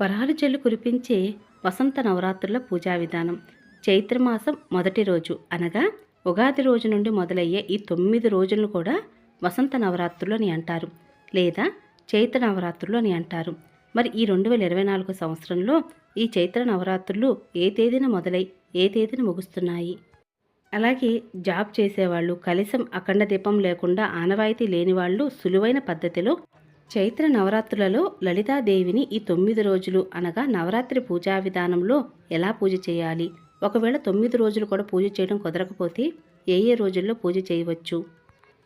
వరాలు జల్లు కురిపించే వసంత నవరాత్రుల పూజా విధానం. చైత్రమాసం మొదటి రోజు అనగా ఉగాది రోజు నుండి మొదలయ్యే ఈ తొమ్మిది రోజులను కూడా వసంత నవరాత్రులు అని అంటారు లేదా చైత్ర నవరాత్రులు అని అంటారు. మరి ఈ రెండు వేల ఇరవై నాలుగు సంవత్సరంలో ఈ చైత్ర నవరాత్రులు ఏ తేదీన మొదలై ఏ తేదీన ముగుస్తున్నాయి? అలాగే జాబ్ చేసేవాళ్ళు కనీసం అఖండ దీపం లేకుండా ఆనవాయితీ లేని వాళ్ళు సులువైన పద్ధతిలో చైత్ర నవరాత్రులలో లలితాదేవిని ఈ తొమ్మిది రోజులు అనగా నవరాత్రి పూజా విధానంలో ఎలా పూజ చేయాలి? ఒకవేళ తొమ్మిది రోజులు కూడా పూజ చేయడం కుదరకపోతే ఏ ఏ రోజుల్లో పూజ చేయవచ్చు?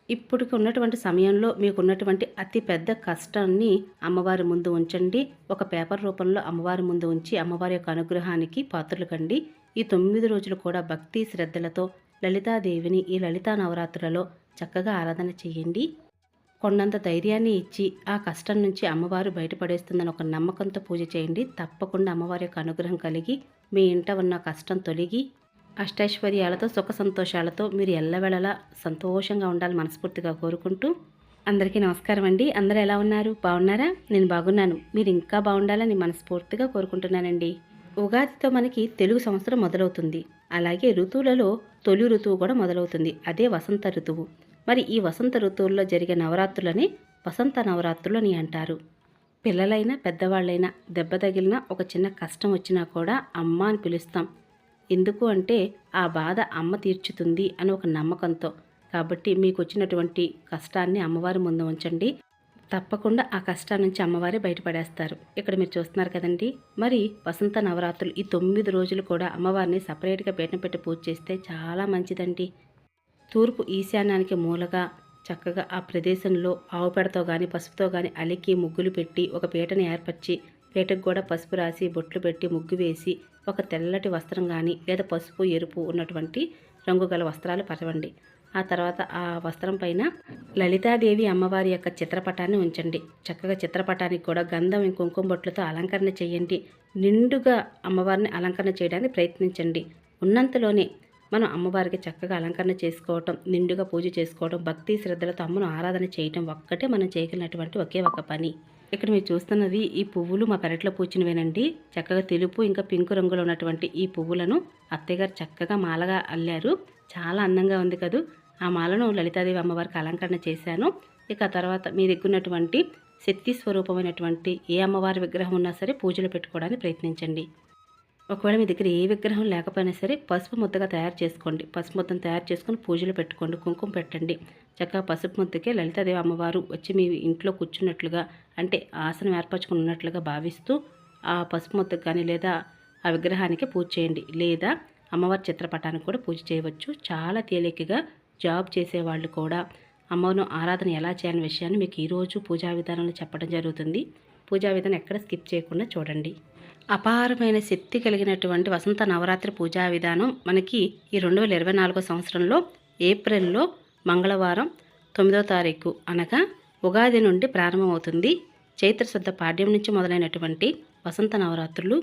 ఇప్పటికి ఉన్నటువంటి సమయంలో మీకు ఉన్నటువంటి అతి పెద్ద కష్టాన్ని అమ్మవారి ముందు ఉంచండి. ఒక పేపర్ రూపంలో అమ్మవారి ముందు ఉంచి అమ్మవారి యొక్క అనుగ్రహానికి పాత్రలు కండి ఈ తొమ్మిది రోజులు కూడా భక్తి శ్రద్ధలతో లలితాదేవిని ఈ లలితా నవరాత్రులలో చక్కగా ఆరాధన చేయండి. కొండంత ధైర్యాన్ని ఇచ్చి ఆ కష్టం నుంచి అమ్మవారు బయటపడేస్తుందని ఒక నమ్మకంతో పూజ చేయండి. తప్పకుండా అమ్మవారి యొక్క అనుగ్రహం కలిగి మీ ఇంట ఉన్న కష్టం తొలగి అష్టైశ్వర్యాలతో సుఖ సంతోషాలతో మీరు ఎల్లవేళలా సంతోషంగా ఉండాలి మనస్ఫూర్తిగా కోరుకుంటూ అందరికీ నమస్కారం అండి. అందరూ ఎలా ఉన్నారు? బాగున్నారా? నేను బాగున్నాను. మీరు ఇంకా బాగుండాలని మనస్ఫూర్తిగా కోరుకుంటున్నానండి. ఉగాదితో మనకి తెలుగు సంవత్సరం మొదలవుతుంది. అలాగే ఋతువులలో తొలి ఋతువు కూడా మొదలవుతుంది. అదే వసంత ఋతువు. మరి ఈ వసంత ఋతువుల్లో జరిగే నవరాత్రులని వసంత నవరాత్రులు అని అంటారు. పిల్లలైనా పెద్దవాళ్ళైనా దెబ్బ తగిలిన ఒక చిన్న కష్టం వచ్చినా కూడా అమ్మ అని పిలుస్తాం. ఎందుకు అంటే ఆ బాధ అమ్మ తీర్చుతుంది అని ఒక నమ్మకంతో. కాబట్టి మీకు వచ్చినటువంటి కష్టాన్ని అమ్మవారి ముందు ఉంచండి. తప్పకుండా ఆ కష్టం నుంచి అమ్మవారే బయటపడేస్తారు. ఇక్కడ మీరు చూస్తున్నారు కదండి. మరి వసంత నవరాత్రులు ఈ తొమ్మిది రోజులు కూడా అమ్మవారిని సపరేట్గా పీటన పెట్టి పూజ చేస్తే చాలా మంచిదండి. తూర్పు ఈశాన్యానికి మూలగా చక్కగా ఆ ప్రదేశంలో ఆవు పెడతో కానీ పసుపుతో కానీ అలికి ముగ్గులు పెట్టి ఒక పీటను ఏర్పరిచి పీటకు కూడా పసుపు రాసి బొట్లు పెట్టి ముగ్గు వేసి ఒక తెల్లటి వస్త్రం కానీ లేదా పసుపు ఎరుపు ఉన్నటువంటి రంగు గల వస్త్రాలు పరవండి ఆ తర్వాత ఆ వస్త్రం పైన లలితాదేవి అమ్మవారి యొక్క చిత్రపటాన్ని ఉంచండి. చక్కగా చిత్రపటానికి కూడా గంధం కుంకుమ బొట్లతో అలంకరణ చేయండి. నిండుగా అమ్మవారిని అలంకరణ చేయడానికి ప్రయత్నించండి. ఉన్నంతలోనే మనం అమ్మవారికి చక్కగా అలంకరణ చేసుకోవటం నిండుగా పూజ చేసుకోవడం భక్తి శ్రద్ధలతో అమ్మను ఆరాధన చేయటం ఒక్కటే మనం చేయగలిగినటువంటి ఒకే ఒక పని. ఇక్కడ మీరు చూస్తున్నది ఈ పువ్వులు మా పెరట్లో పూచినవేనండి. చక్కగా తెలుపు ఇంకా పింకు రంగులో ఉన్నటువంటి ఈ పువ్వులను అత్తయ్యగారు చక్కగా మాలగా అల్లారు. చాలా అందంగా ఉంది కదూ. ఆ మాలను లలితాదేవి అమ్మవారికి అలంకరణ చేశాను. ఇక ఆ తర్వాత మీ దగ్గర ఉన్నటువంటి శక్తి స్వరూపమైనటువంటి ఏ అమ్మవారి విగ్రహం ఉన్నా సరే పూజలు పెట్టుకోవడానికి ప్రయత్నించండి. ఒకవేళ మీ దగ్గర ఏ విగ్రహం లేకపోయినా సరే పసుపు ముద్దగా తయారు చేసుకోండి. పసుపు ముద్దను తయారు చేసుకొని పూజలు పెట్టుకోండి. కుంకుమ పెట్టండి. చక్కగా పసుపు ముద్దకే లలితాదేవి అమ్మవారు వచ్చి మీ ఇంట్లో కూర్చున్నట్లుగా అంటే ఆసనం ఏర్పరచుకుని ఉన్నట్లుగా భావిస్తూ ఆ పసుపు ముద్దకు కానీ లేదా ఆ విగ్రహానికి పూజ చేయండి. లేదా అమ్మవారి చిత్రపటానికి కూడా పూజ చేయవచ్చు. చాలా తేలికగా జాబ్ చేసేవాళ్ళు కూడా అమ్మను ఆరాధన ఎలా చేయాలనే విషయాన్ని మీకు ఈరోజు పూజా విధానంలో చెప్పడం జరుగుతుంది. పూజా విధానం ఎక్కడ స్కిప్ చేయకుండా చూడండి. అపారమైన శక్తి కలిగినటువంటి వసంత నవరాత్రి పూజా విధానం మనకి ఈ రెండు వేల ఇరవై నాలుగో సంవత్సరంలో ఏప్రిల్లో మంగళవారం తొమ్మిదో తారీఖు అనగా ఉగాది నుండి ప్రారంభమవుతుంది. చైత్రశుద్ధ పాడ్యం నుంచి మొదలైనటువంటి వసంత నవరాత్రులు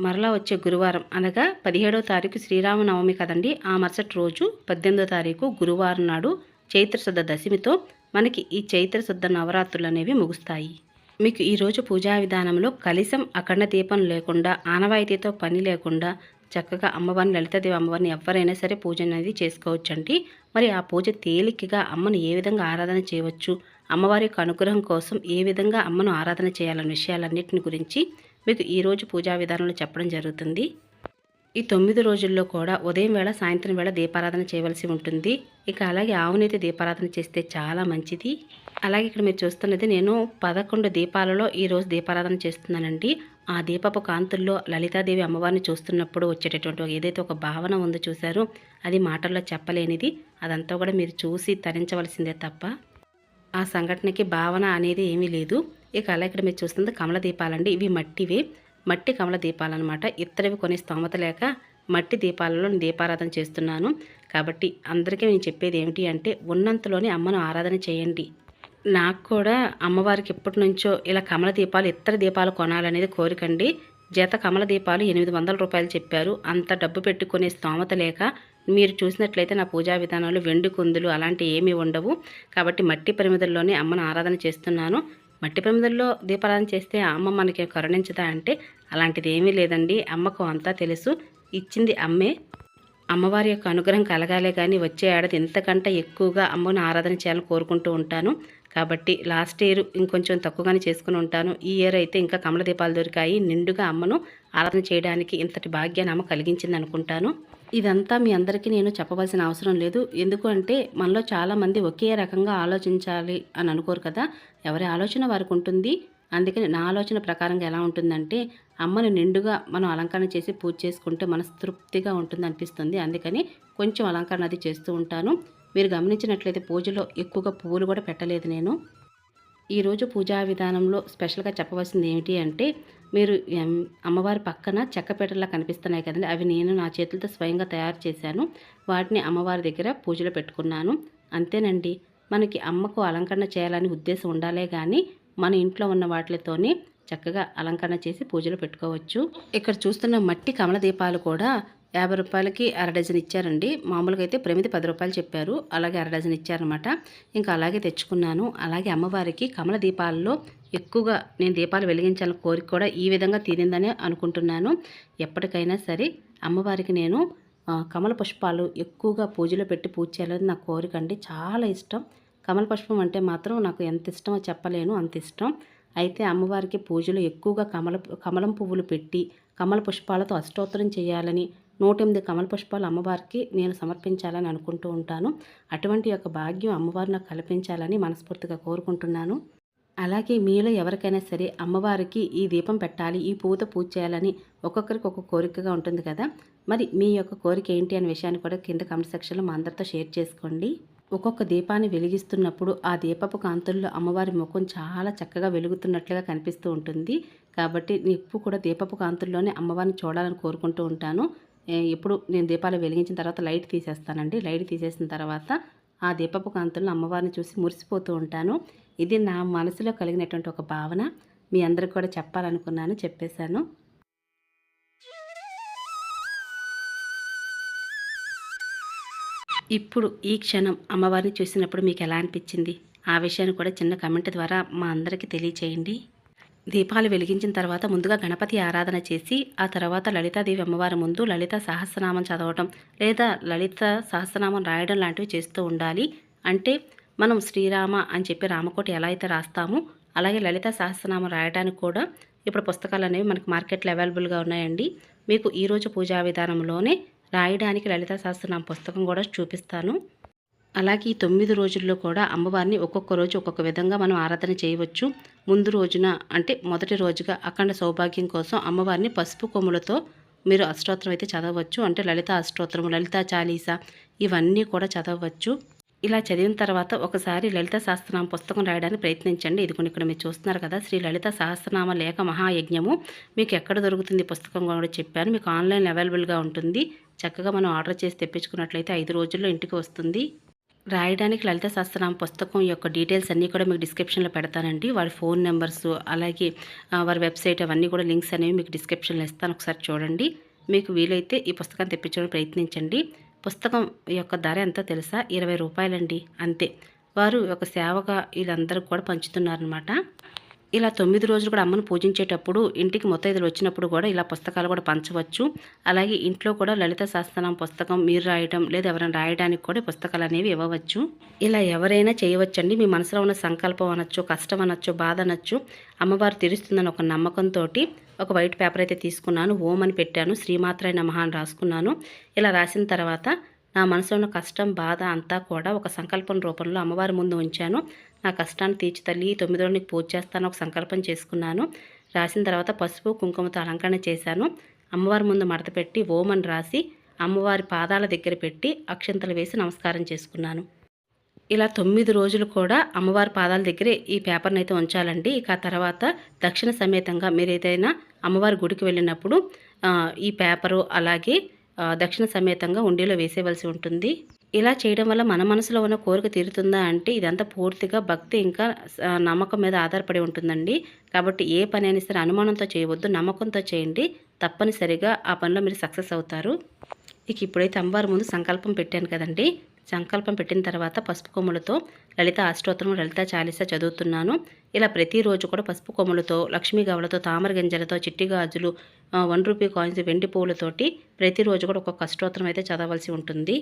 మరలా వచ్చే గురువారం అనగా పదిహేడో తారీఖు శ్రీరామనవమి కదండి. ఆ మరుసటి రోజు పద్దెనిమిదో తారీఖు గురువారం నాడు చైత్రశుద్ధ దశమితో మనకి ఈ చైత్రశుద్ధ నవరాత్రులు అనేవి ముగుస్తాయి. మీకు ఈరోజు పూజా విధానంలో కలిసం అఖండ దీపం లేకుండా ఆనవాయితీతో పని లేకుండా చక్కగా అమ్మవారిని లలితాదేవి అమ్మవారిని ఎవరైనా సరే పూజ అనేది చేసుకోవచ్చండి. మరి ఆ పూజ తేలికగా అమ్మను ఏ విధంగా ఆరాధన చేయవచ్చు? అమ్మవారి యొక్క అనుగ్రహం కోసం ఏ విధంగా అమ్మను ఆరాధన చేయాలన్న విషయాలన్నింటిని గురించి మీకు ఈరోజు పూజా విధానంలో చెప్పడం జరుగుతుంది. ఈ తొమ్మిది రోజుల్లో కూడా ఉదయం వేళ సాయంత్రం వేళ దీపారాధన చేయవలసి ఉంటుంది. ఇక అలాగే ఆవునైతే దీపారాధన చేస్తే చాలా మంచిది. అలాగే ఇక్కడ మీరు చూస్తున్నది నేను పదకొండు దీపాలలో ఈరోజు దీపారాధన చేస్తున్నానండి. ఆ దీపపు కాంతుల్లో లలితాదేవి అమ్మవారిని చూస్తున్నప్పుడు వచ్చేటటువంటి ఏదైతే ఒక భావన ఉందో చూశారో అది మాటల్లో చెప్పలేనిది. అదంతా కూడా మీరు చూసి తరించవలసిందే తప్ప ఆ సంఘటనకి భావన అనేది ఏమీ లేదు. ఇక అలా ఇక్కడ మీరు చూస్తుంది కమల దీపాలండి. ఇవి మట్టివే. మట్టి కమల దీపాలన్నమాట. ఇత్తడివి కొనే స్తోమత లేక మట్టి దీపాలలో దీపారాధన చేస్తున్నాను. కాబట్టి అందరికీ నేను చెప్పేది ఏమిటి అంటే ఉన్నంతలోనే అమ్మను ఆరాధన చేయండి. నాకు కూడా అమ్మవారికి ఎప్పటి నుంచో ఇలా కమల దీపాలు ఇతర దీపాలు కొనాలనేది కోరికండి జత కమల దీపాలు ఎనిమిది వందల రూపాయలు చెప్పారు. అంత డబ్బు పెట్టుకునే స్తోమత లేక మీరు చూసినట్లయితే నా పూజా విధానాలు వెండి కుందులు అలాంటి ఏమీ ఉండవు. కాబట్టి మట్టి పరిమితుల్లోనే అమ్మను ఆరాధన చేస్తున్నాను. మట్టి ప్రమిదల్లో దీపారాధన చేస్తే అమ్మ మనకి కరుణించదా అంటే అలాంటిది ఏమీ లేదండి. అమ్మకు అంతా తెలుసు. ఇచ్చింది అమ్మే. అమ్మవారి యొక్క అనుగ్రహం కలగాలే కానీ వచ్చే ఏడాది ఇంతకంటే ఎక్కువగా అమ్మను ఆరాధన చేయాలని కోరుకుంటూ ఉంటాను. కాబట్టి లాస్ట్ ఇయర్ ఇంకొంచెం తక్కువగానే చేసుకుని ఉంటాను. ఈ ఇయర్ అయితే ఇంకా కమల దీపాలు దొరికాయి. నిండుగా అమ్మను ఆరాధన చేయడానికి ఇంతటి భాగ్యాన్ని అమ్మ కలిగించింది అనుకుంటాను. ఇదంతా మీ అందరికీ నేను చెప్పవలసిన అవసరం లేదు. ఎందుకంటే మనలో చాలామంది ఒకే రకంగా ఆలోచించాలి అని అనుకోరు కదా. ఎవరి ఆలోచన వారికి ఉంటుంది. అందుకని నా ఆలోచన ప్రకారంగా ఎలా ఉంటుందంటే అమ్మను నిండుగా మనం అలంకరణ చేసి పూజ చేసుకుంటే మనస్తృప్తిగా ఉంటుంది అనిపిస్తుంది అందుకని కొంచెం అలంకరణ అది చేస్తూ ఉంటాను. మీరు గమనించినట్లయితే పూజలో ఎక్కువగా పువ్వులు కూడా పెట్టలేదు నేను. ఈరోజు పూజా విధానంలో స్పెషల్గా చెప్పవలసింది ఏమిటి అంటే మీరు అమ్మవారి పక్కన చెక్కపేటలా కనిపిస్తున్నాయి కదండి. అవి నేను నా చేతులతో స్వయంగా తయారు చేశాను. వాటిని అమ్మవారి దగ్గర పూజలో పెట్టుకున్నాను. అంతేనండి. మనకి అమ్మకు అలంకరణ చేయాలని ఉద్దేశం ఉండాలే కానీ మన ఇంట్లో ఉన్న వాటితోనే చక్కగా అలంకరణ చేసి పూజలు పెట్టుకోవచ్చు. ఇక్కడ చూస్తున్న మట్టి కమల దీపాలు కూడా యాభై రూపాయలకి అర డజన్ ఇచ్చారండి. మామూలుగా అయితే ప్రమిది పది రూపాయలు చెప్పారు. అలాగే అర డజన్ ఇచ్చారనమాట ఇంకా అలాగే తెచ్చుకున్నాను. అలాగే అమ్మవారికి కమల దీపాల్లో ఎక్కువగా నేను దీపాలు వెలిగించాలని కోరిక కూడా ఈ విధంగా తీరిందని అనుకుంటున్నాను. ఎప్పటికైనా సరే అమ్మవారికి నేను కమల పుష్పాలు ఎక్కువగా పూజలో పెట్టి పూజ చేయాలని నా కోరిక అండి. చాలా ఇష్టం. కమల పుష్పం అంటే మాత్రం నాకు ఎంత ఇష్టమో చెప్పలేను అంత ఇష్టం. అయితే అమ్మవారికి పూజలు ఎక్కువగా కమల కమలం పువ్వులు పెట్టి కమల పుష్పాలతో అష్టోత్తరం చేయాలని నూట ఎనిమిది కమల పుష్పాలు అమ్మవారికి నేను సమర్పించాలని అనుకుంటూ ఉంటాను. అటువంటి యొక్క భాగ్యం అమ్మవారు నాకు కల్పించాలని మనస్ఫూర్తిగా కోరుకుంటున్నాను. అలాగే మీలో ఎవరికైనా సరే అమ్మవారికి ఈ దీపం పెట్టాలి ఈ పూత పూజ చేయాలని ఒక్కొక్కరికి ఒక్కొక్క కోరికగా ఉంటుంది కదా. మరి మీ యొక్క కోరిక ఏంటి అనే విషయాన్ని కూడా కింద కమెంట్ సెక్షన్లో మా అందరితో షేర్ చేసుకోండి. ఒక్కొక్క దీపాన్ని వెలిగిస్తున్నప్పుడు ఆ దీపపు కాంతుల్లో అమ్మవారి ముఖం చాలా చక్కగా వెలుగుతున్నట్లుగా కనిపిస్తూ ఉంటుంది. కాబట్టి ఎప్పుడు కూడా దీపపు కాంతుల్లోనే అమ్మవారిని చూడాలని కోరుకుంటూ ఉంటాను. ఎప్పుడు నేను దీపాలు వెలిగించిన తర్వాత లైట్ తీసేస్తానండి. లైట్ తీసేసిన తర్వాత ఆ దీపపు కాంతుల్లో అమ్మవారిని చూసి మురిసిపోతూ ఉంటాను. ఇది నా మనసులో కలిగినటువంటి ఒక భావన. మీ అందరికి కూడా చెప్పాలనుకున్నాను చెప్పేశాను. ఇప్పుడు ఈ క్షణం అమ్మవారిని చూసినప్పుడు మీకు ఎలా అనిపించింది? ఆ విషయాన్ని కూడా చిన్న కమెంట్ ద్వారా మా అందరికీ తెలియచేయండి. దీపాలు వెలిగించిన తర్వాత ముందుగా గణపతి ఆరాధన చేసి ఆ తర్వాత లలితాదేవి అమ్మవారి ముందు లలిత సహస్రనామం చదవటం లేదా లలిత సహస్రనామం రాయడం లాంటివి చేస్తూ ఉండాలి. అంటే మనం శ్రీరామ అని చెప్పి రామకోటి ఎలా అయితే రాస్తామో అలాగే లలిత సహస్రనామం రాయడానికి కూడా ఇప్పుడు పుస్తకాలు అనేవి మనకు మార్కెట్లో అవైలబుల్గా ఉన్నాయండి. మీకు ఈరోజు పూజా విధానంలోనే రాయడానికి లలిత సహస్రనామ పుస్తకం కూడా చూపిస్తాను. అలాగే ఈ తొమ్మిది రోజుల్లో కూడా అమ్మవారిని ఒక్కొక్క రోజు ఒక్కొక్క విధంగా మనం ఆరాధన చేయవచ్చు. ముందు రోజున అంటే మొదటి రోజుగా అఖండ సౌభాగ్యం కోసం అమ్మవారిని పసుపు కొమ్ములతో మీరు అష్టోత్తరం అయితే చదవచ్చు. అంటే లలిత అష్టోత్తరం లలిత చాలీస ఇవన్నీ కూడా చదవచ్చు. ఇలా చదివిన తర్వాత ఒకసారి లలిత సహస్రనామ పుస్తకం రాయడానికి ప్రయత్నించండి. ఇది కొన్ని ఇక్కడ మీరు చూస్తున్నారు కదా శ్రీ లలిత సహస్రనామ లేఖ మహాయజ్ఞము. మీకు ఎక్కడ దొరుకుతుంది పుస్తకం కూడా చెప్పాను. మీకు ఆన్లైన్ అవైలబుల్గా ఉంటుంది. చక్కగా మనం ఆర్డర్ చేసి తెప్పించుకున్నట్లయితే ఐదు రోజుల్లో ఇంటికి వస్తుంది. రాయడానికి లలిత సహస్రనామ పుస్తకం యొక్క డీటెయిల్స్ అన్నీ కూడా మీకు డిస్క్రిప్షన్లో పెడతానండి. వారి ఫోన్ నెంబర్స్ అలాగే వారి వెబ్సైట్ అవన్నీ కూడా లింక్స్ అనేవి మీకు డిస్క్రిప్షన్లో ఇస్తాను. ఒకసారి చూడండి. మీకు వీలైతే ఈ పుస్తకాన్ని తెప్పించడానికి ప్రయత్నించండి. పుస్తకం యొక్క ధర ఎంతో తెలుసా? ఇరవై రూపాయలండి. అంతే. వారు ఒక సేవగా వీళ్ళందరూ కూడా పంచుతున్నారనమాట ఇలా తొమ్మిది రోజులు కూడా అమ్మను పూజించేటప్పుడు ఇంటికి ముత్తైదులు వచ్చినప్పుడు కూడా ఇలా పుస్తకాలు కూడా పంచవచ్చు. అలాగే ఇంట్లో కూడా లలిత శాస్త్రం పుస్తకం మీరు రాయడం లేదా ఎవరైనా రాయడానికి కూడా పుస్తకాలు అనేవి ఇవ్వవచ్చు. ఇలా ఎవరైనా చేయవచ్చండి. మీ మనసులో ఉన్న సంకల్పం అనొచ్చు కష్టం అనొచ్చు బాధ అనొచ్చు. అమ్మవారు తీరుస్తుందని ఒక నమ్మకంతో ఒక వైట్ పేపర్ అయితే తీసుకున్నాను. ఓం అని పెట్టాను. శ్రీమాత్రాయ నమః అని రాసుకున్నాను. ఇలా రాసిన తర్వాత నా మనసులో ఉన్న కష్టం బాధ అంతా కూడా ఒక సంకల్పం రూపంలో అమ్మవారి ముందు ఉంచాను. నా కష్టాన్ని తీర్చి తల్లి ఈ తొమ్మిది రోజులు నీకు పూజ చేస్తాను ఒక సంకల్పం చేసుకున్నాను. రాసిన తర్వాత పసుపు కుంకుమతో అలంకరణ చేశాను. అమ్మవారి ముందు మడత పెట్టి ఓం రాసి అమ్మవారి పాదాల దగ్గర పెట్టి అక్షంతలు వేసి నమస్కారం చేసుకున్నాను. ఇలా తొమ్మిది రోజులు కూడా అమ్మవారి పాదాల దగ్గరే ఈ పేపర్ని అయితే ఉంచాలండి. ఇక ఆ తర్వాత దక్షిణ సమేతంగా మీరు ఏదైనా అమ్మవారి గుడికి వెళ్ళినప్పుడు ఈ పేపరు అలాగే దక్షిణ సమేతంగా ఉండిలో వేసేవలసి ఉంటుంది. ఇలా చేయడం వల్ల మన మనసులో ఉన్న కోరిక తీరుతుందా అంటే ఇదంతా పూర్తిగా భక్తి ఇంకా నమ్మకం మీద ఆధారపడి ఉంటుందండి. కాబట్టి ఏ పని అయినా సరే అనుమానంతో చేయవద్దు నమ్మకంతో చేయండి. తప్పనిసరిగా ఆ పనిలో మీరు సక్సెస్ అవుతారు. ఇక ఇప్పుడైతే అమ్మవారి ముందు సంకల్పం పెట్టాను కదండి. సంకల్పం పెట్టిన తర్వాత పసుపు కొమ్ములతో లలిత అష్టోత్తరం లలిత చాలీస చదువుతున్నాను. ఇలా ప్రతిరోజు కూడా పసుపు కొమ్ములతో లక్ష్మీ గవలతో తామర గింజలతో చిట్టి గాజులు వన్ రూపీ కాయిన్స్ వెండి పువ్వులతోటి ప్రతిరోజు కూడా ఒక్కొక్క అష్టోత్తరం అయితే చదవలసి ఉంటుంది.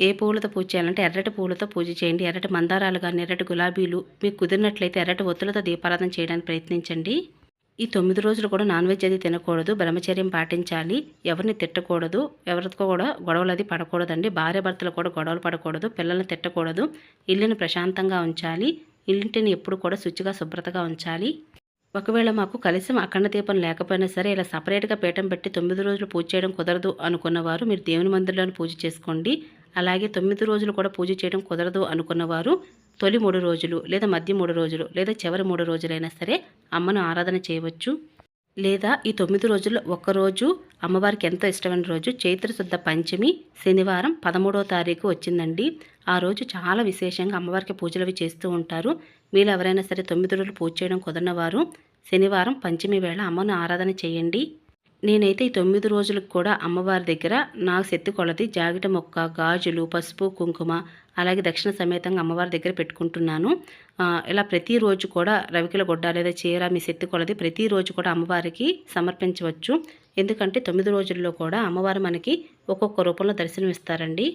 ఏ పూలతో పూజ చేయాలంటే ఎర్రటి పూలతో పూజ చేయండి. ఎర్రటి మందారాలు కానీ ఎర్రటి గులాబీలు మీకు కుదిరినట్లయితే ఎర్రటి ఒత్తులతో దీపారాధన చేయడానికి ప్రయత్నించండి. ఈ తొమ్మిది రోజులు కూడా నాన్ వెజ్ అది తినకూడదు. బ్రహ్మచర్యం పాటించాలి. ఎవరిని తిట్టకూడదు. ఎవరితో కూడా గొడవలు అది పడకూడదండి. భార్య భర్తలు కూడా గొడవలు పడకూడదు. పిల్లల్ని తిట్టకూడదు. ఇల్లుని ప్రశాంతంగా ఉంచాలి. ఇంటిని ఎప్పుడు కూడా శుచిగా శుభ్రతగా ఉంచాలి. ఒకవేళ మాకు కలిసం అఖండ దీపం లేకపోయినా సరే ఇలా సపరేట్గా పీఠం పెట్టి తొమ్మిది రోజులు పూజ చేయడం కుదరదు అనుకున్నవారు మీరు దేవుని మందిరంలోని పూజ చేసుకోండి. అలాగే తొమ్మిది రోజులు కూడా పూజ చేయడం కుదరదు అనుకున్నవారు తొలి మూడు రోజులు లేదా మధ్య మూడు రోజులు లేదా చివరి మూడు రోజులైనా సరే అమ్మను ఆరాధన చేయవచ్చు. లేదా ఈ తొమ్మిది రోజుల్లో ఒక్కరోజు అమ్మవారికి ఎంతో ఇష్టమైన రోజు చైత్రశుద్ధ పంచమి శనివారం పదమూడవ తారీఖు వచ్చిందండి. ఆ రోజు చాలా విశేషంగా అమ్మవారికి పూజలు అవి చేస్తూ ఉంటారు. మీరు ఎవరైనా సరే తొమ్మిది రోజులు పూజ చేయడం కుదరనవారు శనివారం పంచమి వేళ అమ్మను ఆరాధన చేయండి. నేనైతే ఈ తొమ్మిది రోజులకు కూడా అమ్మవారి దగ్గర నా శక్తి కొలది జాగిట మొక్క గాజులు పసుపు కుంకుమ అలాగే దక్షిణ సమేతంగా అమ్మవారి దగ్గర పెట్టుకుంటున్నాను. ఇలా ప్రతిరోజు కూడా రవికిల గుడ్డ లేదా చీర మీ శక్తి కొలది ప్రతిరోజు కూడా అమ్మవారికి సమర్పించవచ్చు. ఎందుకంటే తొమ్మిది రోజుల్లో కూడా అమ్మవారు మనకి ఒక్కొక్క రూపంలో దర్శనమిస్తారండి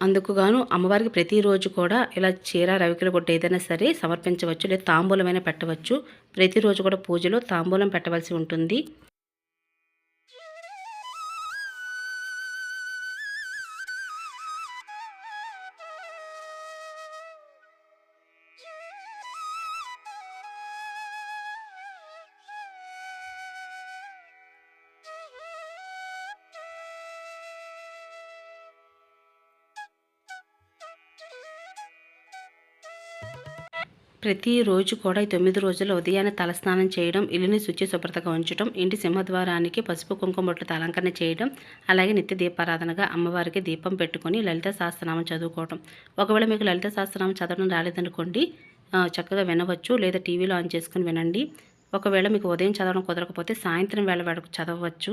అందుకు గాను అమ్మవారికి ప్రతిరోజు కూడా ఇలా చీర రవికిల గుడ్డ ఏదైనా సరే సమర్పించవచ్చు లేదా తాంబూలమైనా పెట్టవచ్చు. ప్రతిరోజు కూడా పూజలో తాంబూలం పెట్టవలసి ఉంటుంది. ప్రతిరోజు కూడా ఈ తొమ్మిది రోజుల్లో ఉదయాన్నే తలస్నానం చేయడం ఇల్లుని శుచి శుభ్రతగా ఉంచడం ఇంటి సింహద్వారానికి పసుపు కుంకుమ బొట్లతో అలంకరణ చేయడం అలాగే నిత్య దీపారాధనగా అమ్మవారికి దీపం పెట్టుకొని లలిత సహస్రనామం చదువుకోవడం ఒకవేళ మీకు లలిత సహస్రనామం చదవడం రాలేదనుకోండి చక్కగా వినవచ్చు లేదా టీవీలో ఆన్ చేసుకుని వినండి. ఒకవేళ మీకు ఉదయం చదవడం కుదరకపోతే సాయంత్రం వేళ వరకు చదవచ్చు.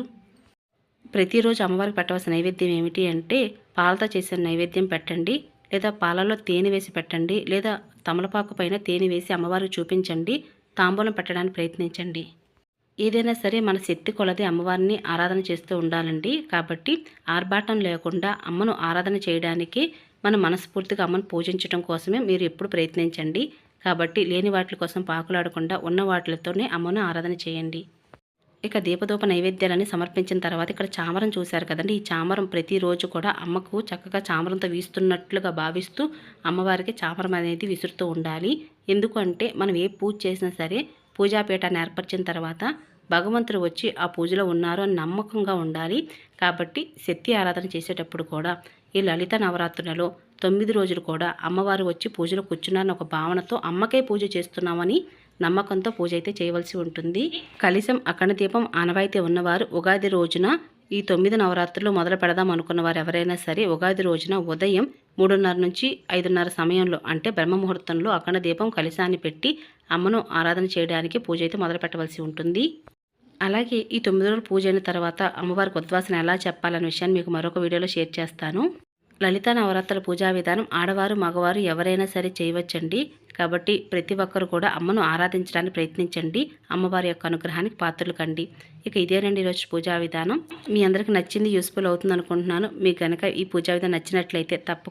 ప్రతిరోజు అమ్మవారికి పెట్టవలసిన నైవేద్యం ఏమిటి అంటే పాలతో చేసిన నైవేద్యం పెట్టండి లేదా పాలలో తేనె వేసి పెట్టండి లేదా తమలపాకు పైన తేనె వేసి అమ్మవారికి చూపించండి. తాంబూలం పెట్టడానికి ప్రయత్నించండి. ఏదైనా సరే మన శక్తి కొలది అమ్మవారిని ఆరాధన చేస్తూ ఉండాలండి. కాబట్టి ఆర్భాటం లేకుండా అమ్మను ఆరాధన చేయడానికి మన మనస్ఫూర్తిగా అమ్మను పూజించడం కోసమే మీరు ఎప్పుడు ప్రయత్నించండి. కాబట్టి లేని వాటి కోసం పాకులాడకుండా ఉన్న వాటితోనే అమ్మను ఆరాధన చేయండి. ఇక దీపదూప నైవేద్యాలని సమర్పించిన తర్వాత ఇక్కడ చామరం చూశారు కదండి. ఈ చామరం ప్రతిరోజు కూడా అమ్మకు చక్కగా చామరంతో వీస్తున్నట్లుగా భావిస్తూ అమ్మవారికి చామరం అనేది విసురుతూ ఉండాలి. ఎందుకంటే మనం ఏ పూజ చేసినా సరే పూజాపీఠాన్ని ఏర్పరిచిన తర్వాత భగవంతుడు వచ్చి ఆ పూజలో ఉన్నారు అని నమ్మకంగా ఉండాలి. కాబట్టి శక్తి ఆరాధన చేసేటప్పుడు కూడా ఈ లలిత నవరాత్రులలో తొమ్మిది రోజులు కూడా అమ్మవారు వచ్చి పూజలో కూర్చున్నారని ఒక భావనతో అమ్మకే పూజ చేస్తున్నామని నమ్మకంతో పూజ అయితే చేయవలసి ఉంటుంది. కలిసం అఖండ దీపం ఆనవాయితీ ఉన్నవారు ఉగాది రోజున ఈ తొమ్మిది నవరాత్రులు మొదలు పెడదాం అనుకున్న వారు ఎవరైనా సరే ఉగాది రోజున ఉదయం మూడున్నర నుంచి ఐదున్నర సమయంలో అంటే బ్రహ్మ ముహూర్తంలో అఖండ దీపం కలిశాన్ని పెట్టి అమ్మను ఆరాధన చేయడానికి పూజ అయితే మొదలు పెట్టవలసి ఉంటుంది. అలాగే ఈ తొమ్మిది రోజులు పూజ అయిన తర్వాత అమ్మవారికి ఉద్వాసన ఎలా చెప్పాలనే విషయాన్ని మీకు మరొక వీడియోలో షేర్ చేస్తాను. లలిత నవరాత్రుల పూజా విధానం ఆడవారు మగవారు ఎవరైనా సరే చేయవచ్చండి. కాబట్టి ప్రతి ఒక్కరు కూడా అమ్మను ఆరాధించడానికి ప్రయత్నించండి. అమ్మవారి యొక్క అనుగ్రహానికి పాత్రలు కండి ఇక ఇదేనండి ఈరోజు పూజా విధానం. మీ అందరికి నచ్చింది యూస్ఫుల్ అవుతుంది అనుకుంటున్నాను. మీకు కనుక ఈ పూజా విధానం నచ్చినట్లయితే తప్పకుండా